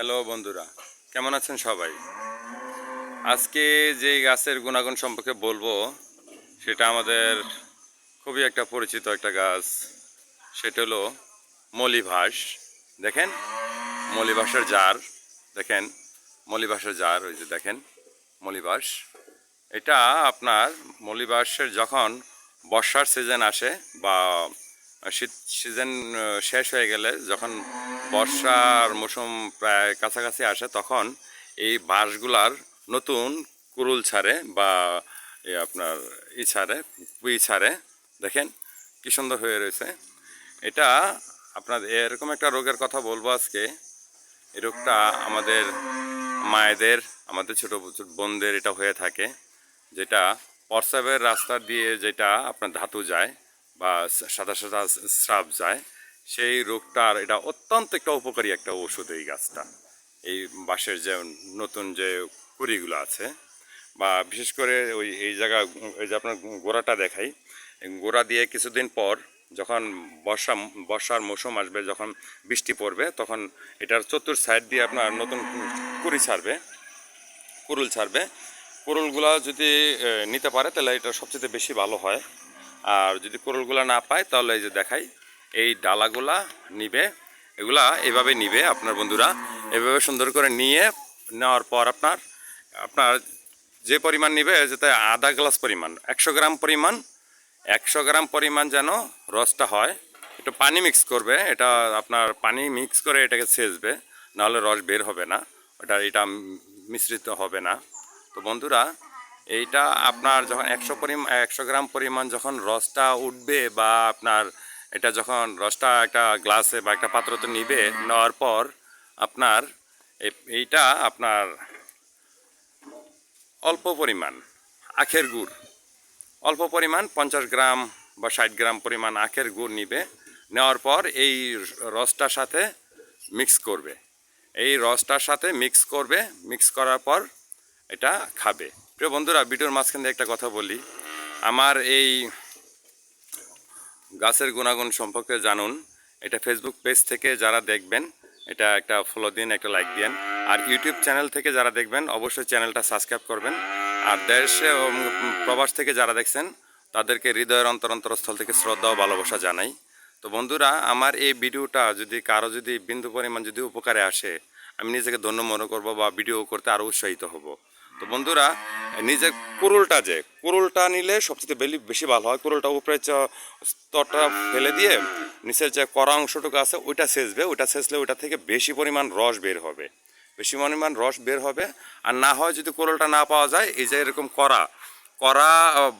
Hello বন্ধুরা, কেমন আছেন সবাই? আজকে যে গাছের গুণাগুণ সম্পর্কে বলব, সেটা আমাদের খুবই একটা পরিচিত একটা গাছ। সেটা হলো মলিভাস, দেখেন? মলিভাসের জার, দেখেন? মলিভাসের জার, ওই যে দেখেন? মলিভাস। এটা আপনার মলিবাসের যখন বর্ষার সিজন আসে বা শীত সিজন শেষ হয়ে গেলে যখন বর্ষার মৌসুম প্রায় কাছাকাছি আসে, তখন এই বাঁশগুলার নতুন কুরুল ছাড়ে বা আপনার ই ছাড়ে কুই ছাড়ে। দেখেন কি সুন্দর হয়ে রয়েছে। এটা আপনার এরকম একটা রোগের কথা বলব আজকে। এই রোগটা আমাদের মায়েদের, আমাদের ছোট বোনদের এটা হয়ে থাকে, যেটা প্রস্রাবের রাস্তা দিয়ে যেটা আপনার ধাতু যায়। বা সাদা সাদা স্রাব যায়, সেই রোগটার এটা অত্যন্ত একটা উপকারী একটা ওষুধ এই গাছটা। এই বাঁশের যে নতুন যে কুড়িগুলো আছে বা বিশেষ করে ওই, এই জায়গা, এই যে আপনার গোড়াটা দেখাই গোড়া দিয়ে কিছুদিন পর যখন বর্ষা, বর্ষার মৌসুম আসবে, যখন বৃষ্টি পড়বে, তখন এটার চতুর সাইড দিয়ে আপনার নতুন কুড়ি ছাড়বে কুরুল ছাড়বে। কুরুলগুলা যদি নিতে পারে, তাহলে এটা সবচেয়ে বেশি ভালো হয়। আর যদি কোরলগুলা না পায়, তাহলে এই যে দেখাই, এই ডালাগুলা নিবে, এগুলা এভাবে নিবে আপনার বন্ধুরা। এভাবে সুন্দর করে নিয়ে নেওয়ার পর আপনার আপনার যে পরিমাণ নিবে যাতে আধা গ্লাস পরিমাণ, একশো গ্রাম পরিমাণ, একশো গ্রাম পরিমাণ যেন রসটা হয়। একটু পানি মিক্স করবে, এটা আপনার পানি মিক্স করে এটাকে সেচবে নাহলে রস বের হবে না, ওটা, এটা মিশ্রিত হবে না। তো বন্ধুরা এইটা আপনার যখন একশো পরিমাণ একশো গ্রাম পরিমাণ যখন রসটা উঠবে বা আপনার এটা যখন রসটা একটা গ্লাসে বা একটা পাত্রতে নিবে, নেওয়ার পর আপনার এই- এইটা আপনার অল্প পরিমাণ আখের গুড়, অল্প পরিমাণ পঞ্চাশ গ্রাম বা ষাট গ্রাম পরিমাণ আখের গুড় নিবে, নেওয়ার পর এই রসটার সাথে মিক্স করবে। এই রসটার সাথে মিক্স করবে, মিক্স করার পর এটা খাবে। প্রিয় বন্ধুরা, ভিডিওর মাঝখান দিয়ে একটা কথা বলি। আমার এই গাছের গুণাগুণ সম্পর্কে জানুন। এটা ফেসবুক পেজ থেকে যারা দেখবেন, এটা একটা ফলো দিন, একটা লাইক দিন আর ইউটিউব চ্যানেল থেকে যারা দেখবেন, অবশ্যই চ্যানেলটা সাবস্ক্রাইব করবেন। আর দেশে প্রবাস থেকে যারা দেখছেন, তাদেরকে হৃদয়ের অন্তর অন্তরস্থল থেকে শ্রদ্ধা ও ভালোবাসা জানাই। তো বন্ধুরা, আমার এই ভিডিওটা যদি কারও যদি বিন্দু পরিমাণ যদি উপকারে আসে, আমি নিজেকে ধন্য মনে করব বা ভিডিও করতে আরও উৎসাহিত হব। তো বন্ধুরা, নিজের কুরুলটা যে, কুরুলটা নিলে সবচেয়ে বেলি, বেশি ভালো হয়। কুরুলটা উপরে স্তরটা ফেলে দিয়ে নিচের যে কড়া অংশটুকু আছে, ওইটা সেচবে ওইটা সেচলে ওইটা থেকে বেশি পরিমাণ রস বের হবে। বেশি পরিমাণ রস বের হবে। আর না হয় যদি কুরুলটা না পাওয়া যায়, এই যে এরকম কড়া কড়া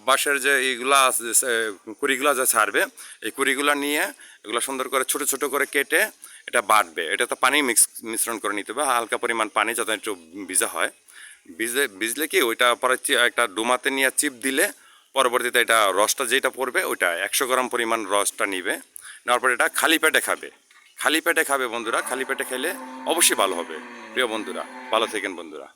বাঁশের যে এইগুলা কুড়িগুলা যে ছাড়বে, এই কুড়িগুলা নিয়ে এগুলো সুন্দর করে ছোট ছোট করে কেটে এটা বাটবে। এটা তো পানি মিক্স, মিশ্রণ করে নিতে হবে। হালকা পরিমাণ পানি যাতে একটু ভিজা হয়। ভিজে ভিজলে কি ওইটা পরে একটা ডুমাতে নিয়ে চিপ দিলে পরবর্তীতে এটা রসটা যেটা পড়বে ওইটা একশো গ্রাম পরিমাণ রসটা নিবে। নেওয়ার পরে এটা খালি পেটে খাবে। খালি পেটে খাবে বন্ধুরা, খালি পেটে খেলে অবশ্যই ভালো হবে। প্রিয় বন্ধুরা, ভালো থাকেন বন্ধুরা।